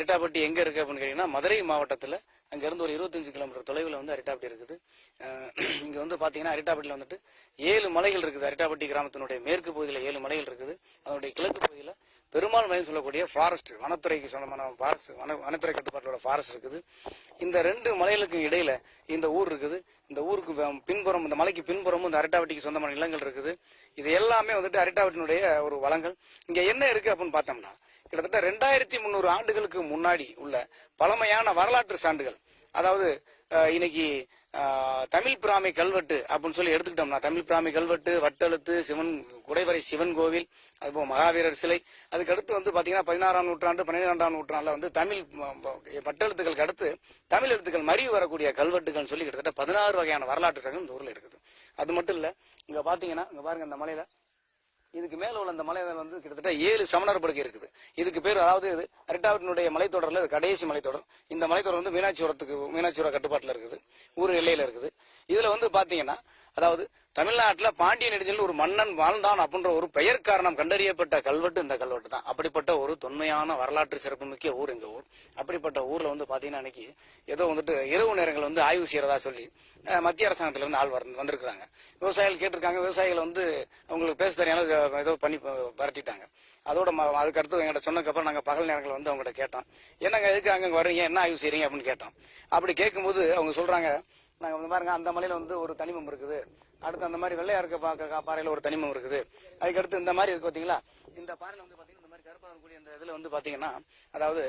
அரிட்டாப்பட்டி எங்க இருக்கு அப்படின்னு கேட்டீங்கன்னா மதுரை மாவட்டத்துல அங்கேருந்து ஒரு இருபத்தஞ்சு கிலோமீட்டர் தொலைவில் வந்து அரிட்டாப்பட்டி இருக்குது. இங்கே இங்க வந்து பாத்தீங்கன்னா அரிட்டாப்பட்டியில வந்துட்டு ஏழு மலைகள் இருக்குது. அரிட்டாப்பட்டி கிராமத்தினுடைய மேற்கு பகுதியில் ஏழு மலைகள் இருக்குது. அதனுடைய கிழக்கு பகுதியில் பெருமாள் மலைன்னு சொல்லக்கூடிய ஃபாரஸ்ட் வனத்துறைக்கு சொந்தமான ஃபாரஸ்ட் வன வனத்துறை கட்டுப்பாட்டோட ஃபாரஸ்ட் இருக்குது. இந்த ரெண்டு மலைகளுக்கும் இடையில இந்த ஊர் இருக்குது. இந்த ஊருக்கு பின்புறம் இந்த மலைக்கு பின்புறமும் இந்த அரிட்டாவட்டிக்கு சொந்தமான நிலங்கள் இருக்குது. இது எல்லாமே வந்துட்டு அரிட்டாவட்டினுடைய ஒரு வளங்கள். இங்க என்ன இருக்கு அப்படின்னு பார்த்தோம்னா கிட்டத்தட்ட ரெண்டாயிரத்தி முந்நூறு ஆண்டுகளுக்கு முன்னாடி உள்ள பழமையான வரலாற்று சான்றுகள். அதாவது இன்னைக்கு தமிழ் பிராமி கல்வெட்டு அப்படின்னு சொல்லி எடுத்துக்கிட்டோம்னா தமிழ் பிராமி கல்வெட்டு வட்டெழுத்து சிவன் குடைவரை சிவன் கோவில் அதுபோல் மகாவீரர் சிலை. அதுக்கு அடுத்து வந்து பாத்தீங்கன்னா பதினாறாம் நூற்றாண்டு பன்னிரெண்டாம் நூற்றாண்டுல வந்து தமிழ் வட்டெழுத்துக்களுக்கு அடுத்து தமிழ் எழுத்துக்கள் மறிவு வரக்கூடிய கல்வெட்டுகள் சொல்லி கிட்டத்தட்ட பதினாறு வகையான வரலாற்று சங்கம் இந்த ஊர்ல இருக்குது. அது மட்டும் இல்ல இங்க பாத்தீங்கன்னா இங்க பாருங்க இந்த மலையில இதுக்கு மேல உள்ள இந்த மலை வந்து கிட்டத்தட்ட ஏழு சமணர் படுக்கை இருக்குது. இதுக்கு பேர் அதாவது இது அரிட்டாவட்டினுடைய மலைத்தொடர்ல கடைசி மலைத்தொடர். இந்த மலைத்தொடர் வந்து மீனாட்சிபுரத்துக்கு மீனாட்சிபுரம் கட்டுப்பாட்டுல இருக்குது. ஊர் எல்லையில இருக்குது. இதுல வந்து பாத்தீங்கன்னா அதாவது தமிழ்நாட்டில் பாண்டிய நெடுஞ்சல் ஒரு மன்னன் வாழ்ந்தான் அப்படின்ற ஒரு பெயர் காரணம் கண்டறியப்பட்ட கல்வெட்டு இந்த கல்வெட்டு தான். அப்படிப்பட்ட ஒரு தொன்மையான வரலாற்று சிறப்புமிக்க ஊர் எங்க ஊர். அப்படிப்பட்ட ஊர்ல வந்து பாத்தீங்கன்னா அன்னைக்கு ஏதோ வந்துட்டு இரவு நேரங்கள் வந்து ஆய்வு செய்யறதா சொல்லி மத்திய அரசாங்கத்துல இருந்து ஆள் வந்து வந்திருக்காங்க விவசாயிகள் கேட்டிருக்காங்க. விவசாயிகள் வந்து அவங்களுக்கு பேச தெரியாத ஏதோ பண்ணி பரட்டிட்டாங்க. அதோட ம- அதுக்கு அடுத்து எங்கிட்ட சொன்னதுக்கப்புறம் நாங்க பகல் நேரங்கள் வந்து அவங்ககிட்ட கேட்டோம். என்னங்க எதுக்கு அங்க வர்றீங்க? என்ன ஆய்வு செய்கிறீங்க அப்படின்னு கேட்டோம். அப்படி கேட்கும்போது அவங்க சொல்றாங்க நாங்க வந்து பாருங்க அந்த மலையில வந்து ஒரு தனிமம் இருக்குது. அடுத்து அந்த மாதிரி வெள்ளையா இருக்க பாக்க பாறையில ஒரு தனிமம் இருக்குது. அதுக்கடுத்து இந்த மாதிரி இருக்கு பாத்தீங்களா? இந்த பாறையில வந்து பாத்தீங்கன்னா இந்த மாதிரி கருப்பாக இருக்கக்கூடிய இந்த இதுல வந்து பாத்தீங்கன்னா அதாவது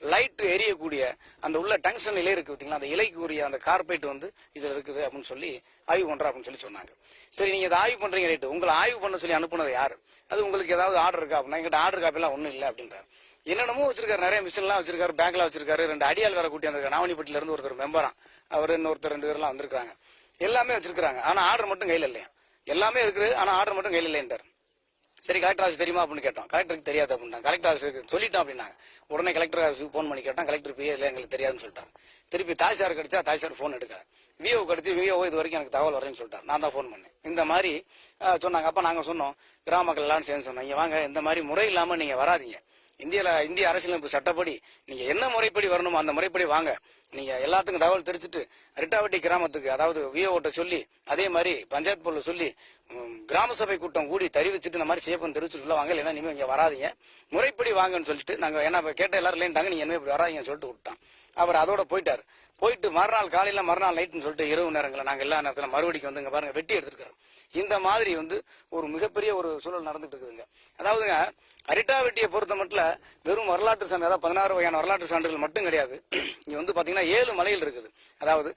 லைட் எரியக்கூடிய அந்த உள்ள டங்ஷன் இலை இருக்கு பார்த்தீங்களா? அந்த இலைக்குரிய அந்த கார்பெட் வந்து இதுல இருக்குது அப்படின்னு சொல்லி ஆய்வு பண்றோம் அப்படின்னு சொல்லி சொன்னாங்க. சரி நீங்க இதை ஆய்வு பண்றீங்க ரைட்டு. உங்களை ஆய்வு பண்ண சொல்லி அனுப்புனது யாரு? அது உங்களுக்கு ஏதாவது ஆர்டர் இருக்கா அப்படின்னா எங்கிட்ட ஆர்டர் காப்பி எல்லாம் ஒண்ணும் இல்ல அப்படின்றாரு. என்னென்னமோ வச்சிருக்காரு நிறைய மிஷின் எல்லாம் வச்சிருக்காரு பேங்க்ல வச்சிருக்காரு. ரெண்டு அடியால் வேற கூட்டி வந்திருக்காரு. நாவணிப்பட்டில இருந்து ஒருத்தர் மெம்பரா அவர் இன்னொருத்தர் ரெண்டு பேர்லாம் வந்திருக்காங்க எல்லாமே வச்சிருக்காங்க ஆனா ஆர்டர் மட்டும் கையில இல்லையா? எல்லாமே இருக்குது ஆனா ஆர்டர் மட்டும் கையில இல்லைன்றார். சரி கலெக்டர் ஆஃபீஸ் தெரியுமா அப்படின்னு கேட்டோம். கலெக்டருக்கு தெரியாது அப்படின்னா கலெக்டர் ஆஃபீஸுக்கு சொல்லிட்டோம் அப்படின்னாங்க உடனே கலெக்டர் ஆஃபீஸுக்கு ஃபோன் பண்ணி கேட்டோம் கலெக்டர் பிஏ இல்லை எங்களுக்கு தெரியாதுன்னு சொல்லிட்டாங்க திருப்பி தாய்சார் கிடைச்சா தாய்சார் ஃபோன் எடுக்கல. விஓ கிடைச்சு விஓ இது வரைக்கும் எனக்கு தகவல் வரேன்னு சொல்லிட்டார். நான் தான் ஃபோன் பண்ணேன். இந்த மாதிரி சொன்னாங்க. அப்ப நாங்க சொன்னோம் கிராம மக்கள் எல்லாம் சேர்ந்து சொன்னோம். இங்க வாங்க இந்த மாதிரி முறை இல்லாம நீங்க வராதீங்க. இந்தியால இந்திய அரசியலமைப்பு சட்டப்படி நீங்க என்ன முறைப்படி வரணுமோ அந்த முறைப்படி வாங்க. நீங்க எல்லாத்துக்கும் தகவல் தெரிஞ்சுட்டு ரிட்டாவட்டி கிராமத்துக்கு அதாவது விஓட்ட சொல்லி அதே மாதிரி பஞ்சாயத்து போர்டுல சொல்லி கிராம சபை கூட்டம் கூடி தெரிவிச்சுட்டு இந்த மாதிரி சேப்பன் தெரிவிச்சுட்டு உள்ள வாங்க இல்லைன்னா இனிமே இங்க வராதீங்க. முறைப்படி வாங்கன்னு சொல்லிட்டு நாங்க என்ன கேட்ட எல்லாரும் இல்லைன்ட்டாங்க நீங்க என்ன இப்படி வராதீங்கன்னு சொல்லிட்டு விட்டான் அவர் அதோட போயிட்டாரு. போயிட்டு மறுநாள் காலையில மறுநாள் நைட்னு சொல்லிட்டு இரவு நேரங்களில் நாங்க எல்லா நேரத்துல மறுபடிக்கு வந்து இங்க பாருங்க வெட்டி எடுத்துருக்கோம் இந்த மாதிரி வந்து ஒரு மிகப்பெரிய ஒரு சூழல் நடந்துட்டு இருக்குதுங்க. அதாவதுங்க அரிட்டா வெட்டியை பொறுத்த மட்டும் வெறும் வரலாற்று சான்று அதாவது பதினாறு வகையான வரலாற்று சான்றுகள் மட்டும் கிடையாது. இங்க வந்து பாத்தீங்கன்னா ஏழு மலைகள் இருக்குது. அதாவது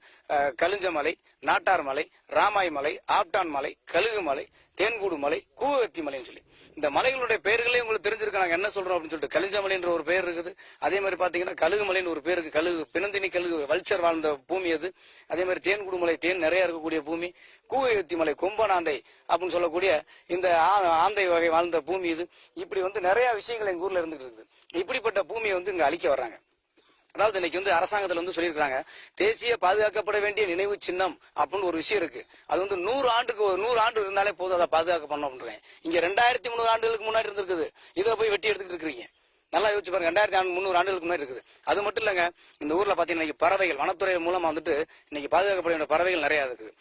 கலிஞ்ச மலை நாட்டார் மலை ராமாய் மலை ஆப்டான் மலை கழுகு மலை தேன்கூடு மலை கூவத்தி மலைன்னு சொல்லி. இந்த மலைகளுடைய பெயர்களே உங்களுக்கு தெரிஞ்சிருக்கு நாங்க என்ன சொல்றோம் அப்படின்னு சொல்லிட்டு கலிஞ்ச மலைன்ற ஒரு பேர் இருக்குது. அதே மாதிரி பாத்தீங்கன்னா கழுகு மலைன்னு ஒரு பேர் இருக்கு. கழுகு பிணந்தினி கழுகு வல்ச்சர் வாழ்ந்த பூமி அது. அதே மாதிரி தேன்கூடு மலை தேன் நிறைய இருக்கக்கூடிய பூமி. கூவத்தி மலை கொம்பனாந்தை அப்படின்னு சொல்லக்கூடிய இந்த ஆ- ஆந்தை வகை வாழ்ந்த பூமி இது. இப்படி வந்து நிறைய விஷயங்கள் எங்க ஊர்ல இருந்துட்டு இருக்குது. இப்படிப்பட்ட பூமியை வந்து இங்க அழிக்க வர்றாங்க. அதாவது இன்னைக்கு வந்து அரசாங்கத்துல வந்து சொல்லியிருக்காங்க தேசிய பாதுகாக்கப்பட வேண்டிய நினைவு சின்னம் அப்படின்னு ஒரு விஷயம் இருக்கு. அது வந்து நூறு ஆண்டுக்கு ஒரு நூறு ஆண்டு இருந்தாலே போதும் அதை பாதுகாக்க பண்ண அப்படின்றேன் இங்க ரெண்டாயிரத்தி முந்நூறு ஆண்டுகளுக்கு முன்னாடி இருந்திருக்குது. இதை போய் வெட்டி எடுத்துக்கிட்டு இருக்கிறீங்க. நல்லா யோசிச்சு பாருங்க ரெண்டாயிரத்தி முந்நூறு ஆண்டுகளுக்கு முன்னாடி இருக்குது. அது மட்டும் இல்லங்க இந்த ஊர்ல பாத்தீங்கன்னா இன்னைக்கு பறவைகள் வனத்துறை மூலமா வந்துட்டு இன்னைக்கு பாதுகாக்கப்பட வேண்டிய பறவைகள் நிறைய இருக்குது.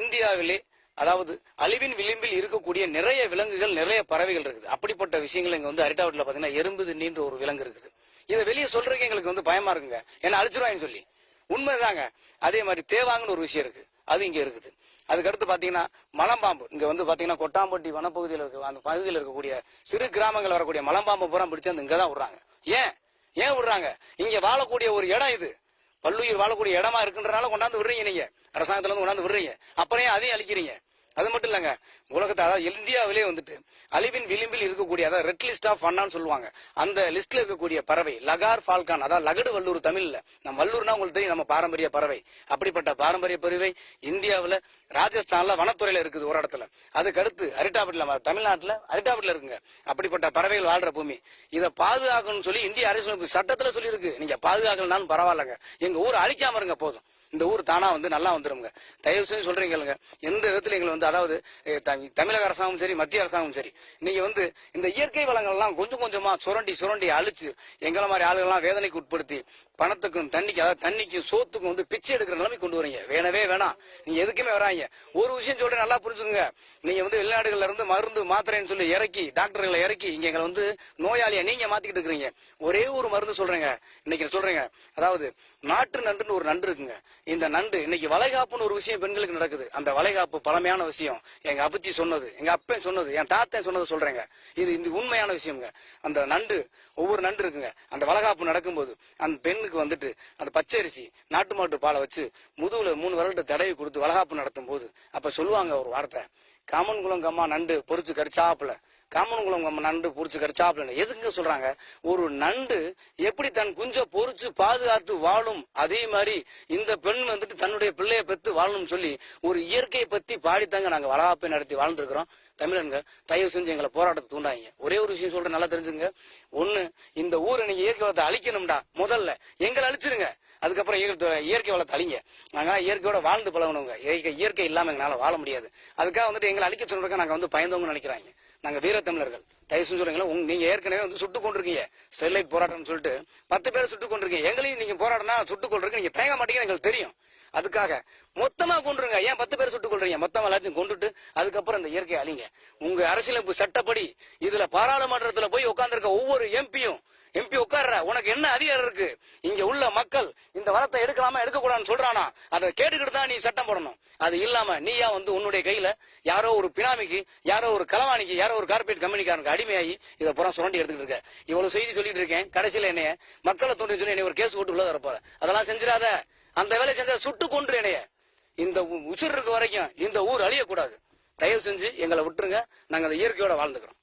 இந்தியாவிலே அதாவது அழிவின் விளிம்பில் இருக்கக்கூடிய நிறைய விலங்குகள் நிறைய பறவைகள் இருக்குது. அப்படிப்பட்ட விஷயங்கள் இங்க வந்து அரிட்டாவட்டில் பாத்தீங்கன்னா எறும்பு தின்னின்ற ஒரு விலங்கு இருக்குது. இதை வெளியே சொல்றதுக்கு எங்களுக்கு வந்து பயமா இருக்குங்க. என்ன அழிச்சிருவாங்கன்னு சொல்லி. உண்மைதாங்க. அதே மாதிரி தேவாங்கன்னு ஒரு விஷயம் இருக்கு. அது இங்க இருக்குது. அதுக்கடுத்து பாத்தீங்கன்னா மலம்பாம்பு. இங்க வந்து பாத்தீங்கன்னா கொட்டாம்பட்டி வனப்பகுதியில் இருக்க அந்த பகுதியில் இருக்கக்கூடிய சிறு கிராமங்கள் வரக்கூடிய மலம்பாம்பு பூரா பிடிச்சு வந்து இங்கதான் விடுறாங்க. ஏன்? ஏன் விடுறாங்க? இங்க வாழக்கூடிய ஒரு இடம் இது. பல்லுயிர் வாழக்கூடிய இடமா இருக்குன்றனால கொண்டாந்து விடுறீங்க நீங்க. அரசாங்கத்துல இருந்து கொண்டாந்து விடுறீங்க. அப்புறம் அதையும் அழிக்கிறீங்க? அது மட்டும் இல்லங்க. உலகத்தை அதாவது இந்தியாவிலே வந்துட்டு அழிவின் விளிம்பில் இருக்கக்கூடிய அதாவது ரெட் லிஸ்ட் ஆஃப் ஃபன்னான்னு சொல்லுவாங்க. அந்த லிஸ்ட்ல இருக்கக்கூடிய பறவை லகார் ஃபால்கான் அதாவது லகடு வல்லூர் தமிழ்ல. நம்ம வல்லூர்னா உங்களுக்கு தெரியும் நம்ம பாரம்பரிய பறவை. அப்படிப்பட்ட பாரம்பரிய பறவை இந்தியாவில் ராஜஸ்தான்ல வனத்துறையில இருக்குது ஒரு இடத்துல. அதுக்கடுத்து அரிட்டாபட்டில தமிழ்நாட்டுல அரிட்டாபட்டில இருக்குங்க. அப்படிப்பட்ட பறவைகள் வாழ்ற பூமி. இதை பாதுகாக்கணும்னு சொல்லி இந்திய அரசியலமைப்பு சட்டத்துல சொல்லி இருக்கு நீங்க பாதுகாக்கலனாலும் பரவாயில்லங்க. எங்க ஊர் அழிக்காம இருங்க போதும். இந்த ஊர் தானா வந்து நல்லா வந்துருங்க தயவு செஞ்சு சொல்றீங்க எந்த விதத்துல எங்களை வந்து அதாவது த- தமிழக அரசாங்கமும் சரி மத்திய அரசாங்கமும் சரி நீங்க வந்து இந்த இயற்கை வளங்கள் எல்லாம் கொஞ்சம் கொஞ்சமா சுரண்டி சுரண்டி அழிச்சு எங்களை மாதிரி ஆளுகள் எல்லாம் வேதனைக்கு உட்படுத்தி பணத்துக்கும் தண்ணிக்கு அதாவது தண்ணிக்கும் சோத்துக்கும் வந்து பிச்சை எடுக்கிற நிலைமை கொண்டு வரீங்க. வேணவே வேணாம் நீங்க எதுக்குமே வராங்க. ஒரு விஷயம் சொல்றேன் நல்லா புரிஞ்சுக்கோங்க. நீங்க வந்து வெளிநாடுகள்ல இருந்து மருந்து மாத்திரைன்னு சொல்லி இறக்கி டாக்டர்களை இறக்கி இங்க எங்களை வந்து நோயாளியா நீங்க மாத்திக்கிட்டு இருக்கிறீங்க. ஒரே ஒரு மருந்து சொல்றேங்க. இன்னைக்கு சொல்றேங்க. அதாவது நாட்டு நண்டுன்னு ஒரு நண்டு இருக்குங்க. இந்த நண்டு இன்னைக்கு வளைகாப்புன்னு ஒரு விஷயம் பெண்களுக்கு நடக்குது. அந்த வளைகாப்பு பழமையான விஷயம். எங்க அப்பச்சி சொன்னது எங்க அப்பன் சொன்னது என் தாத்தன் சொன்னது சொல்றேங்க. இது இந்த உண்மையான விஷயம்ங்க. அந்த நண்டு ஒவ்வொரு நண்டு இருக்குங்க. அந்த வளைகாப்பு நடக்கும்போது அந்த பெண்ணுக்கு வந்துட்டு அந்த பச்சரிசி நாட்டு மாட்டு பாலை வச்சு முதுகுல மூணு விரல்ட்ட தடவி கொடுத்து வளகாப்பு நடத்தும் போது அப்ப சொல்லுவாங்க ஒரு வார்த்தை. காமன் குளம் கம்மா நண்டு பொறிச்சு கரிச்சாப்புல காமன் குளம் நண்டு நண்டு பொரிச்சு அப்படின்னு எதுக்குங்க சொல்றாங்க? ஒரு நண்டு எப்படி தன் குஞ்ச பொறிச்சு பாதுகாத்து வாழும்? அதே மாதிரி இந்த பெண் வந்துட்டு தன்னுடைய பிள்ளைய பெத்து வாழணும்னு சொல்லி ஒரு இயற்கையை பத்தி பாடித்தாங்க. நாங்க வளகாப்பை நடத்தி வாழ்ந்துருக்கிறோம். தமிழன்கள் தயவு செஞ்சு எங்களை போராட்டத்தை தூண்டாங்க ஒரே ஒரு விஷயம் சொல்றேன் நல்லா தெரிஞ்சுங்க. ஒண்ணு இந்த ஊரை நீங்க இயற்கை வளத்தை அழிக்கணும்டா முதல்ல. எங்களை அழிச்சிருங்க. அதுக்கப்புறம் இயற்கை இயற்கை வளத்தை அழிங்க. நாங்க இயற்கையோட வாழ்ந்து பழகணுங்க. இயற்கை இயற்கை இல்லாம எங்களால வாழ முடியாது. அதுக்காக வந்துட்டு எங்களை அழிக்க சொல்றதுக்கு நாங்க வந்து பயந்தவங்க நினைக்கிறாங்க. நாங்க வீரத்தமிழர்கள். தமிழர்கள் செஞ்சு சொல்றீங்களா? உங்க நீங்க ஏற்கனவே வந்து சுட்டு கொண்டிருக்கீங்க. ஸ்டெர்லைட் போராட்டம்னு சொல்லிட்டு பத்து பேர் சுட்டு கொண்டிருக்கீங்க. எங்களையும் நீங்க போராடினா சுட்டு கொள்றீங்க நீங்க தயங்க மாட்டீங்கன்னு எங்களுக்கு தெரியும். அதுக்காக மொத்தமா கொண்டுருங்க ஏன் பத்து பேர் சுட்டுக் கொள்றீங்க மொத்தமா எல்லாத்தையும் கொண்டுட்டு அதுக்கப்புறம் இந்த இயற்கையை அழிங்க. உங்க அரசியலமைப்பு சட்டப்படி இதுல பாராளுமன்றத்துல போய் உட்கார்ந்திருக்க ஒவ்வொரு எம்பியும் எம்பி உட்கார்ற உனக்கு என்ன அதிகாரம் இருக்கு? இங்க உள்ள மக்கள் இந்த வளத்தை எடுக்கலாமா எடுக்க கூடாதுன்னு சொல்றானா? அதை கேட்டுக்கிட்டு தான் நீ சட்டம் போடணும். அது இல்லாம நீயா வந்து உன்னுடைய கையில யாரோ ஒரு பினாமிக்கு யாரோ ஒரு களவாணிக்கு யாரோ ஒரு கார்பரேட் கம்பெனிக்காரனுக்கு அடிமையாகி இதை புறம் சுரண்டி எடுத்துக்கிட்டு இருக்க. இவ்வளவு செய்தி சொல்லிட்டு இருக்கேன். கடைசியில என்னைய மக்களை தோண்டி சொல்லி என்னை ஒரு கேஸ் போட்டு உள்ள தரப்போற அதெல்லாம் செஞ்சிடாத. அந்த வேலையை செஞ்சா சுட்டு கொன்று என்னைய. இந்த உ- உசுர் இருக்க வரைக்கும் இந்த ஊர் அழியக்கூடாது. தயவு செஞ்சு எங்களை விட்டுருங்க. நாங்க அந்த இயற்கையோட வாழ்ந்துக்கிறோம்.